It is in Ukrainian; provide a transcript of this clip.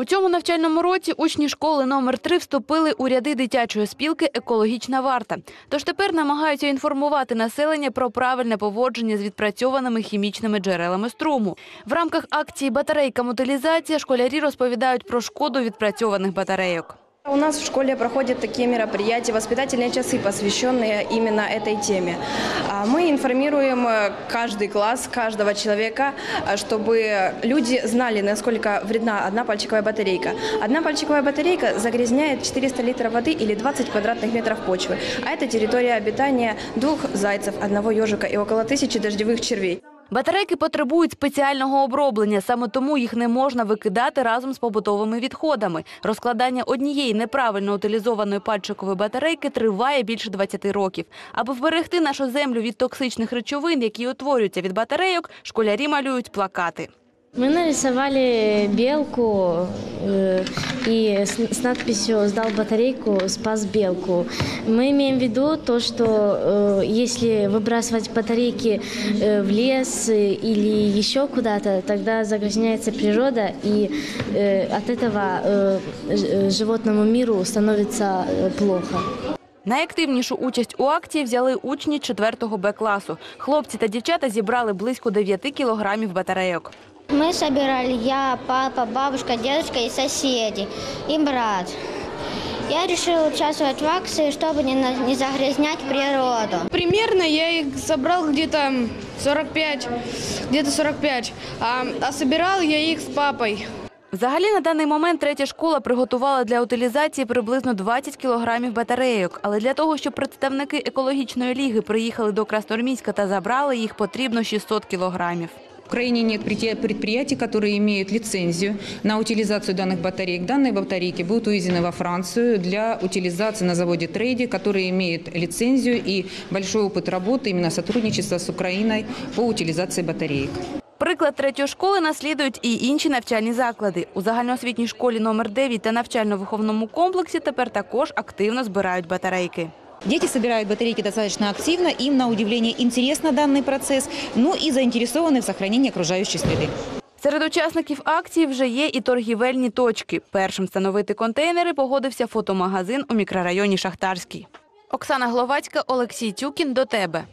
У цьому навчальному році учні школи номер 3 вступили у ряди дитячої спілки Екологічна варта. Тож тепер намагаються інформувати населення про правильне поводження з відпрацьованими хімічними джерелами струму. В рамках акції Батарейка мотилізація школярі розповідають про шкоду відпрацьованих батарейок. У нас в школе проходят такие мероприятия, воспитательные часы, посвященные именно этой теме. А Мы информируем э, каждый класс, каждого человека, э, чтобы люди знали, насколько вредна одна пальчиковая батарейка. Одна пальчиковая батарейка загрязняет 400 литров воды или 20 квадратных метров почвы. А это территория обитания двух зайцев, одного ежика и около тысячи дождевых червей. Батарейки потребують спеціального оброблення, саме тому їх не можна викидати разом з побутовими відходами. Розкладання однієї неправильно утилізованої пальчикової батарейки триває більше 20 років. Аби вберегти нашу землю від токсичних речовин, які утворюються від батарейок, школярі малюють плакати. Мы нарисовали белку э, и с, с надписью «Сдал батарейку, спас белку». Мы имеем в виду то, что э, если выбрасывать батарейки э, в лес э, или еще куда-то, тогда загрязняется природа, и э, от этого э, ж- э, животному миру становится э, плохо. Найактивнішу участь у акції взяли учні 4 Б класу. Хлопці та дівчата зібрали близько 9 кілограмів батарейок. Мы собирали я, папа, бабушка, дедушка и соседи, и брат. Я решила участвовать в акции, чтобы не, на- не загрязнять природу. Примерно я их собрал где-то 45, где-то 45, а, а собирал я их с папой. Взагалі на даний момент третя школа приготувала для утилізації приблизно 20 кілограмів батарейок. Але для того, щоб представники екологічної ліги приїхали до Красноармійська та забрали їх, потрібно 600 кілограмів. В Украине нет предпри- предприятий, которые имеют лицензию на утилизацию данных батареек. Данные батарейки будут увезены во Францию для утилизации на заводе Трейди, который имеет лицензию и большой опыт работы, именно сотрудничества с Украиной по утилизации батареек. Приклад третьої школи наслідують і інші навчальні заклади. У загальноосвітній школі номер 9 та навчально-виховному комплексі тепер також активно збирають батарейки. Дети собирают батарейки достаточно активно, им на удивление интересно данный процесс, ну и заинтересованы в сохранении окружающей среды. Серед учасників акції вже є і торгівельні точки. Першим встановити контейнери погодився фотомагазин у мікрорайоні Шахтарський. Оксана Гловацька, Олексій Тюкін. До тебе.